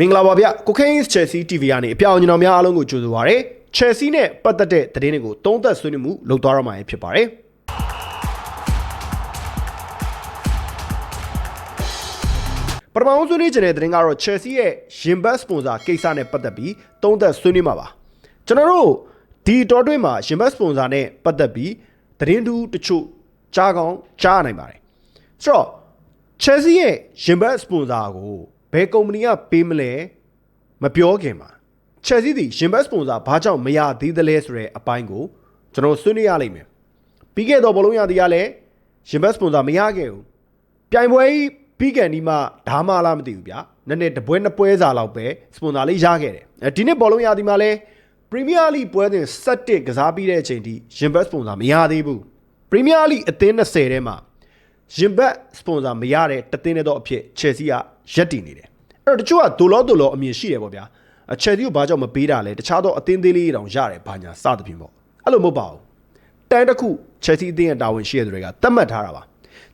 မင်္ဂလာပါဗျကိုခိန်း Chelsea TV ကနေအပြောင်ကျွန်တော်များအားလုံးကိုကြိုဆိုပါရစေ Chelsea နဲ့ပတ်သက်တဲ့သတင်းတွေကိုသုံးသပ်ဆွေးနွေးမှုလုပ်သွားရမှာဖြစ်ပါတယ်ပထမဆုံးဆွေးနွေးခြင်းတဲ့သတင်းကတော့ Chelsea ရဲ့ရင်ဘတ်စပွန်ဆာကိစ္စနဲ့ပတ်သက်ပြီးသုံးသပ်ဆွေးနွေးမှာပါကျွန်တော်တို့ဒီတော်တွင်းမှာရင်ဘတ်စပွန်ဆာနဲ့ပတ်သက်ပြီးသတင်းတူတချို့ကြားကောင်းကြားနိုင်ပါတယ်ဆိုတော့ Chelsea ရဲ့ရင်ဘတ်စပွန်ဆာကို ဘယ်ကုမ္ပဏီကပေးမလဲမပြောခင်မှာ Chelsea ဒီရင်ဘတ်စပွန်ဆာဘာကြောင့်မရသေးသလဲဆိုတဲ့အပိုင်းကိုကျွန်တော်ဆွေးနွေးရလိမ့်မယ်ပြီးခဲ့တော့ဘလုံးရသည်ကလည်းရင်ဘတ်စပွန်ဆာမရခဲ့ဘူးပြိုင်ပွဲကြီးပြီးကန်ဒီမှဓာမလားမသိဘူးဗျာနည်းနည်းတပွဲနှစ်ပွဲစာလောက်ပဲစပွန်ဆာလေးရခဲ့တယ်အဲဒီနေ့ဘောလုံးရသည်မှာလည်းပရီးမီးယားလိပွဲစဉ်7ကစားပြီးတဲ့အချိန်ထိရင်ဘတ်စပွန်ဆာမရသေးဘူးပရီးမီးယားလိအသင်း20ထဲမှာ ရင်ဘတ်စပွန်ဆာမရတဲ့တသင်းတဲ့တော့အဖြစ် Chelsea ကရက်တည်နေတယ်အဲ့တော့တချို့ကဒိုလောဒိုလောအမြင်ရှိတယ်ပေါ့ဗျာအ Chelsea ကိုဘာကြောင့်မပေးတာလဲတခြားသောအသင်းသေးလေးတွေတောင်ရတယ်ဘာညာစသဖြင့်ပေါ့အဲ့လိုမဟုတ်ပါဘူးတန်တစ်ခု Chelsea အသင်းရဲ့တာဝန်ရှိတဲ့သူတွေကသတ်မှတ်ထားတာပါ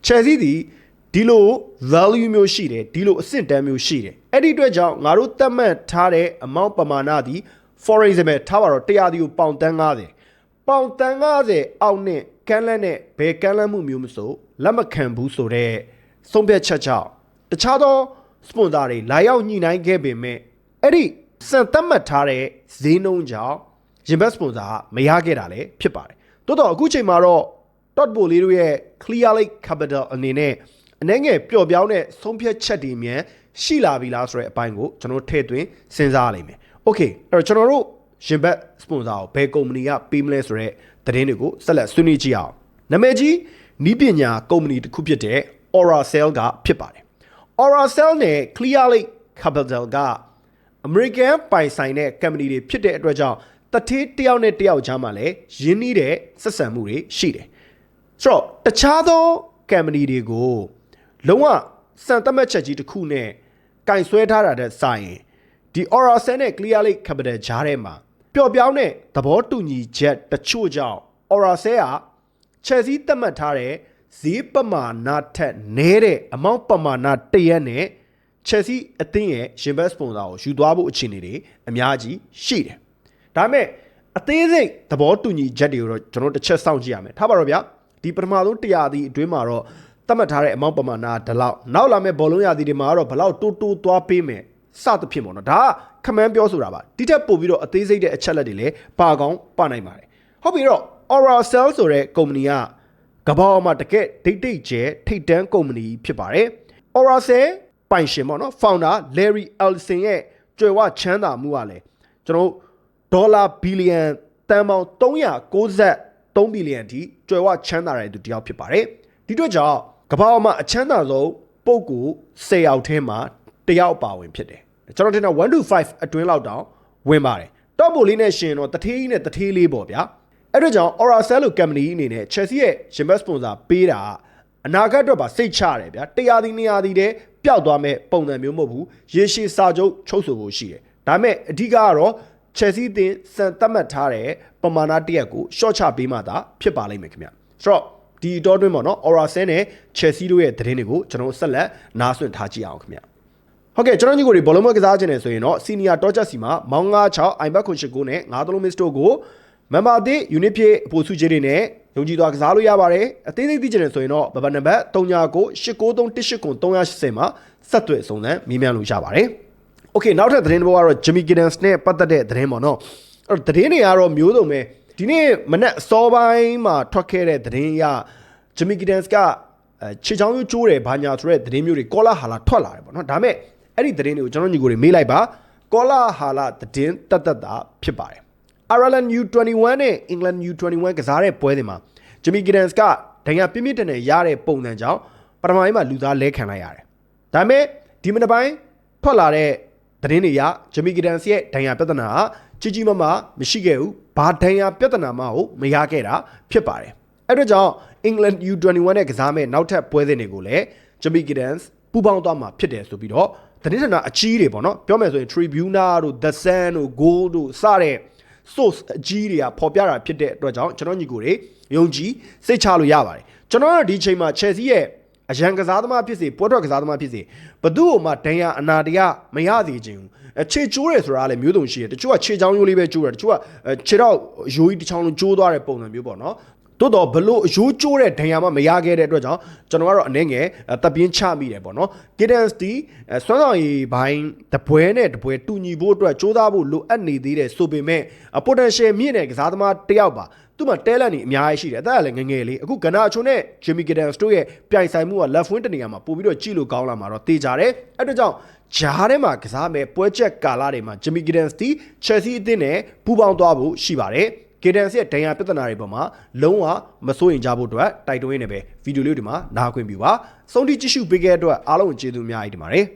Chelsea ဒီဒီလို value မျိုးရှိတယ်ဒီလိုအဆင့်တန်းမျိုးရှိတယ်အဲ့ဒီအတွက်ကြောင့်ငါတို့သတ်မှတ်ထားတဲ့ amount ပမာဏသည် for example ထားပါတော့100ဒီကိုပေါင်တန်း90ပေါင်တန်း90အောက်နဲ့ ကမ်းလန်းနဲ့ဘယ်ကမ်းလန်းမှုမျိုးမဆိုလက်မခံဘူးဆိုတော့ဆုံးဖြတ်ချက်ကြောင့်တခြားသောစပွန်ဆာတွေလာရောက်ညှိနှိုင်းခဲ့ပေမဲ့အဲ့ဒီစံသတ်မှတ်ထားတဲ့ဈေးနှုန်းကြောင့်ရင်ဘတ်စပွန်ဆာကမရခဲ့တာလည်းဖြစ်ပါတယ်။တိုးတော့အခုချိန်မှာတော့ dot ဘိုလေးတို့ရဲ့ clear lake capital အနေနဲ့အနေငယ်ပျော့ပြောင်းတဲ့ဆုံးဖြတ်ချက်တွေမြန်ရှိလာပြီလားဆိုတဲ့အပိုင်းကိုကျွန်တော်ထည့်သွင်းစဉ်းစားရလိမ့်မယ်။ Okay အဲ့တော့ကျွန်တော်တို့ ရင်ဘတ်စပွန်ဆာကိုဘယ်ကုမ္ပဏီကပေးမလဲဆိုတဲ့သတင်းတွေကိုဆက်လက်ဆွေးနွေးကြည့်အောင်။နာမည်ကြီးနီးပညာကုမ္ပဏီတစ်ခုဖြစ်တဲ့ Oracell ကဖြစ်ပါတယ်။ Oracell နဲ့ Clear Lake Capital က American ပိုင်ဆိုင်တဲ့ company တွေဖြစ်တဲ့အတွက်ကြောင့်တထေးတစ်ယောက်နဲ့တစ်ယောက်ကြားမှာလည်းရင်းနှီးတဲ့ဆက်ဆံမှုတွေရှိတယ်။ဆိုတော့တခြားသော company တွေကိုလုံးဝစံသတ်မှတ်ချက်ကြီးတစ်ခုနဲ့ကင်ဆွဲထားတာတဲ့စာရင်ဒီ Oracell နဲ့ Clear Lake Capital ကြားထဲမှာ ပျော့ပြောင်းတဲ့သဘောတူညီချက်တချို့ကြောင့် Oracell က Chelsea သတ်မှတ်ထားတဲ့ဈေးပမာဏထက်နည်းတဲ့အမောင့်ပမာဏတရက်နဲ့ Chelsea အသင်းရဲ့ရင်ဘတ်စပွန်ဆာကိုယူသွားဖို့အခြေအနေတွေအများကြီးရှိတယ်။ဒါပေမဲ့အသေးစိတ်သဘောတူညီချက်တွေကိုတော့ကျွန်တော်တစ်ချက်စောင့်ကြည့်ရမယ်။ထားပါတော့ဗျာဒီပထမဆုံးတရားသီးအတွင်းမှာတော့သတ်မှတ်ထားတဲ့အမောင့်ပမာဏဒီလောက်နောက်လာမဲ့ဘောလုံးရာသီတွေမှာတော့ဘလောက်တိုးတိုးသွားပေးမယ် စသဖြင့်ပေါ့နော်ဒါကခမန်းပြောဆိုတာပါဒီထက်ပိုပြီးတော့အသေးစိတ်တဲ့အချက်လက်တွေလည်းပါကောင်းပါနိုင်ပါတယ်ဟုတ်ပြီတော့ Oracell ဆိုတဲ့ကုမ္ပဏီကကမ္ဘာမှာတကယ်ဒိတ်ဒိတ်ကျဲထိတ်တန်းကုမ္ပဏီဖြစ်ပါတယ် Oracell ပိုင်ရှင်ပေါ့နော် founder Larry Ellison ရဲ့ကြွယ်ဝချမ်းသာမှုကလည်းကျွန်တော်ဒေါ်လာဘီလီယံတန်ပေါင်း393ဘီလီယံထိကြွယ်ဝချမ်းသာတဲ့သူတစ်ယောက်ဖြစ်ပါတယ်ဒီအတွက်ကြောင့်ကမ္ဘာမှာအချမ်းသာဆုံးပုဂ္ဂိုလ်10ယောက်ထဲမှာတစ်ယောက်ပါဝင်ဖြစ်တယ် ကျွန်တော်ထင်တာ1 to 5အတွင်းလောက်တောင်ဝင်ပါတယ်တော့ဘိုလေးနဲ့ရှင်တော့တထေးကြီးနဲ့တထေးလေးပေါ့ဗျာအဲ့တော့ကြောင့် Oracell လို့ company အနေနဲ့ Chelsea ရဲ့ Gymnast sponsor ပေးတာအနာဂတ်အတွက်ပါစိတ်ချတယ်ဗျာတရားဒီနေရာဒီတဲ့ပျောက်သွားမဲ့ပုံစံမျိုးမဟုတ်ဘူးရေရှည်စာချုပ်ချုပ်ဆိုဖို့ရှိတယ်ဒါပေမဲ့အဓိကကတော့ Chelsea တင်စံသတ်မှတ်ထားတဲ့ပမာဏတရက်ကို short ချပေးမှသာဖြစ်ပါလိမ့်မယ်ခင်ဗျဆိုတော့ဒီတော့တွင်းပေါ့နော် Oracell နဲ့ Chelsea တို့ရဲ့သတင်းတွေကိုကျွန်တော်ဆက်လက်နားဆွင့်ထားကြည့်အောင်ခင်ဗျ ဟုတ်ကဲ့ကျွန်တော်ညီကိုတွေဘောလုံးမကစားခြင်းနေဆိုရင်တော့ Senior Torch စီမှာမောင်း96 iBet 9နဲ့9 miss တို့ကို member အသစ် unit ဖြည့်အပိုစုကြီးတွေနဲ့ယုံကြည်သွားကစားလို့ရပါတယ်အသေးသေးသိချင်တယ်ဆိုရင်တော့ဘဘနံပါတ်39989380မှာဆက်သွယ်စုံစမ်းမေးမြန်းလို့ရပါတယ်โอเคနောက်ထပ်သတင်းတစ်ပုဒ်ကတော့ Jimmy Giddens နဲ့ပတ်သက်တဲ့သတင်းပေါ့နော်အဲ့တော့သတင်းတွေကတော့မျိုးစုံပဲဒီနေ့မနက်အစောပိုင်းမှာထွက်ခဲ့တဲ့သတင်းအရ Jimmy Giddens ကအဲခြေချောင်းရိုးကျိုးတယ်ဘာညာဆိုတဲ့သတင်းမျိုးတွေကောလာဟာလာထွက်လာတယ်ပေါ့နော်ဒါပေမဲ့ အဲ့ဒီသတင်းတွေကိုကျွန်တော်ညီကိုတွေမေးလိုက်ပါကောလာဟာလာသတင်းတတ်တတ်တာဖြစ်ပါတယ် Ireland U21 နဲ့ England U21 ကစားတဲ့ပွဲတွေမှာ Jimmy Giddens ကဒဏ်ရာပြင်းပြင်းထန်ထန်ရတဲ့ပုံစံကြောင့်ပထမပိုင်းမှာလူသားလဲခံလိုက်ရတယ်။ဒါပေမဲ့ဒီမနက်ပိုင်းထွက်လာတဲ့သတင်းတွေအရ Jimmy Giddens ရဲ့ဒဏ်ရာပြဿနာဟာကြီးကြီးမားမားမရှိခဲ့ဘူး။ဘာဒဏ်ရာပြဿနာမှကိုမရခဲ့တာဖြစ်ပါတယ်။အဲ့ဒါကြောင့် England U21 နဲ့ကစားမဲ့နောက်ထပ်ပွဲစဉ်တွေကိုလည်း Jimmy Giddens ပူးပေါင်းသွားမှာဖြစ်တယ်ဆိုပြီးတော့ သတင်းဌာနအကြီးတွေပေါ့နော်ပြောမယ်ဆိုရင် Tribuna တို့ The Sun တို့ Goal တို့စတဲ့ source အကြီးတွေကပေါ်ပြတာဖြစ်တဲ့အတွက်ကြောင့်ကျွန်တော်ညီကိုတွေယုံကြည်စိတ်ချလို့ရပါတယ်ကျွန်တော်တို့ဒီချိန်မှာ Chelsea ရဲ့အရန်ကစားသမားဖြစ်စေပွဲထွက်ကစားသမားဖြစ်စေဘသူ့ကိုမှဒဏ်ရာအနာတရမရစေခြင်းဘူးအခြေကျိုးတယ်ဆိုတာကလည်းမျိုးစုံရှိတယ်တချို့ကခြေချောင်းရိုးလေးပဲကျိုးတယ်တချို့ကအဲခြေတော့ရိုးကြီးတစ်ချောင်းလုံးကျိုးသွားတဲ့ပုံစံမျိုးပေါ့နော် တိုးတော့ဘလို့အယိုးကျိုးတဲ့ဒဏ်ရာမှမရခဲ့တဲ့အတွက်ကြောင့်ကျွန်တော်ကတော့အနေငယ်အဲတပ်ပြင်းချမိတယ်ပေါ့နော် Giddens ဒီအဲစွမ်းဆောင်ရည်ဘိုင်းတပွဲနဲ့တပွဲတူညီဖို့အတွက်စ조사ဖို့လိုအပ်နေသေးတယ်ဆိုပေမဲ့ potential မြင့်တဲ့ကစားသမားတစ်ယောက်ပါသူ့မှာတဲလက်နေအများကြီးရှိတယ်အသက်ကလည်းငယ်ငယ်လေးအခုကနာအချုံနဲ့ Jimmy Giddens တို့ရဲ့ပြိုင်ဆိုင်မှုက left wing တနေရာမှာပို့ပြီးတော့ကြည့်လို့ကောင်းလာမှာတော့တေချာတယ်အဲ့ဒါကြောင့်ဂျားထဲမှာကစားမဲ့ပွဲချက်ကာလတွေမှာ Jimmy Giddens ဒီ Chelsea အသင်းနဲ့ပူးပေါင်းသွားဖို့ရှိပါတယ် ဂေဒန်စ်ရဲ့ဒဏ်ရာပြဿနာတွေပေါ်မှာလုံးဝမစိုးရင်ကြဖို့အတွက်တိုက်တွန်းရင်းနဲ့ပဲဗီဒီယိုလေးတွေမှာနားခွင့်ပြုပါစုံတိကြည့်ရှုပေးခဲ့တဲ့အတွက်အားလုံးကျေးဇူးအများကြီးတင်ပါတယ်